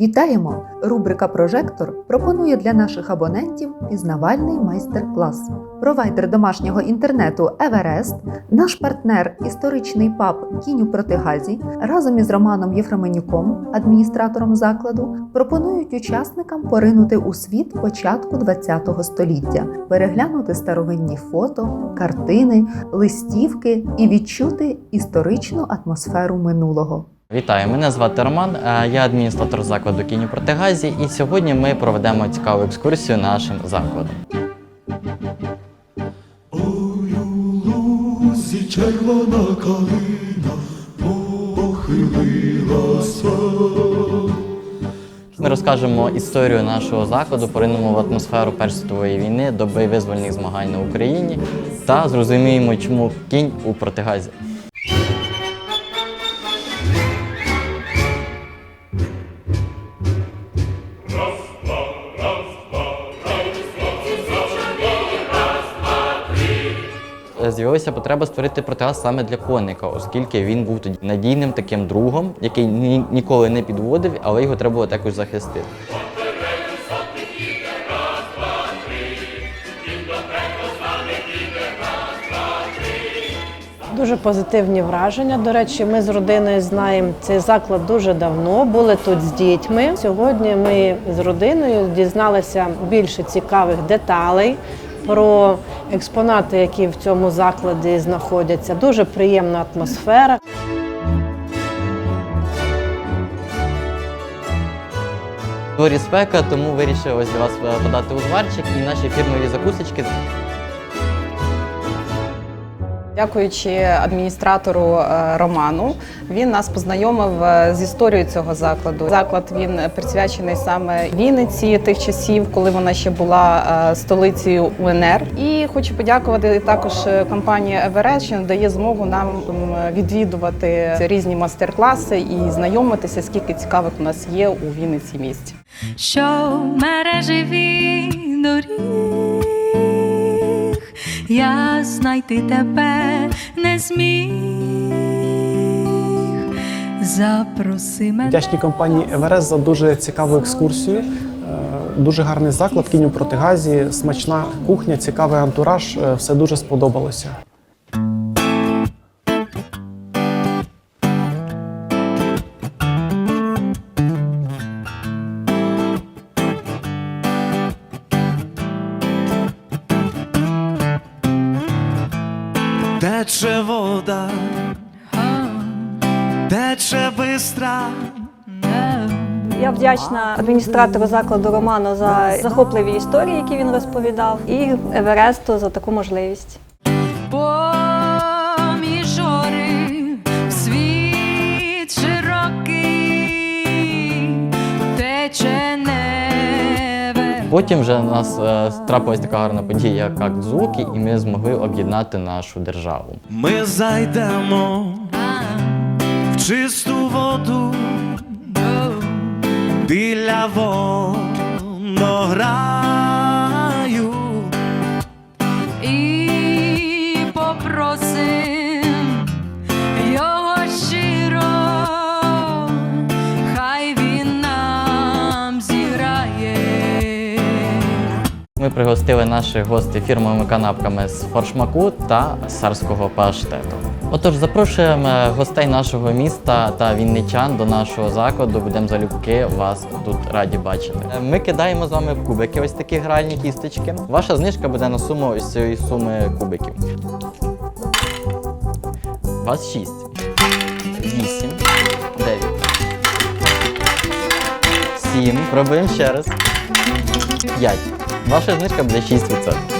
Вітаємо! Рубрика Прожектор пропонує для наших абонентів пізнавальний майстер-клас. Провайдер домашнього інтернету Еверест, наш партнер, історичний паб Кінь у Протигазі, разом із Романом Єфременюком, адміністратором закладу, пропонують учасникам поринути у світ початку ХХ століття, переглянути старовинні фото, картини, листівки і відчути історичну атмосферу минулого. Вітаю, мене звати Роман, е, я адміністратор закладу Кінь у Протигазі, і сьогодні ми проведемо цікаву екскурсію нашим закладом. Ой, у лузі червона калина похилилася. Ми розкажемо історію нашого закладу, поринемо в атмосферу Першої світової війни, доби визвольних змагань на Україні та зрозуміємо, чому кінь у протигазі. З'явилася потреба створити протигаз саме для коника, оскільки він був тоді надійним таким другом, який ні- ніколи не підводив, але його треба було також захистити. Дуже позитивні враження. До речі, ми з родиною знаємо цей заклад дуже давно. Були тут з дітьми. Сьогодні ми з родиною дізналися більше цікавих деталей про експонати, які в цьому закладі знаходяться. Дуже приємна атмосфера. Дворі спека, тому вирішив ось для вас подати узварчик і наші фірмові закусочки. Дякуючи адміністратору е, Роману, він нас познайомив е, з історією цього закладу. Заклад він присвячений саме Вінниці тих часів, коли вона ще була е, столицею УНР. І хочу подякувати також компанії Еверест, що надає змогу нам відвідувати різні майстер-класи і знайомитися, скільки цікавих у нас є у Вінниці місті. що мережеві доріг, я знайти тебе не зміг. Запроси мене. Вдячні компанії Еверест за дуже цікаву екскурсію. Е, Дуже гарний заклад, кінь у протигазі, смачна кухня, цікавий антураж. Е, Все дуже сподобалося. Тече вода, тече бистра. Я вдячна адміністратору закладу Роману за захопливі історії, які він розповідав, і Евересту за таку можливість. Потім вже у нас е, трапилась така гарна подія, як звуки, і ми змогли об'єднати нашу державу. Ми зайдемо в чисту воду біля водограю. Ми пригостили наших гостей фірмовими канапками з форшмаку та царського паштету. Отож, запрошуємо гостей нашого міста та вінничан до нашого закладу. Будемо залюбки вас тут раді бачити. Ми кидаємо з вами в кубики, ось такі гральні кісточки. Ваша знижка буде на суму ось цієї суми кубиків. Вас 6, 8, 9, 7. Пробуємо ще раз. 5. Ваша знижка буде 6%.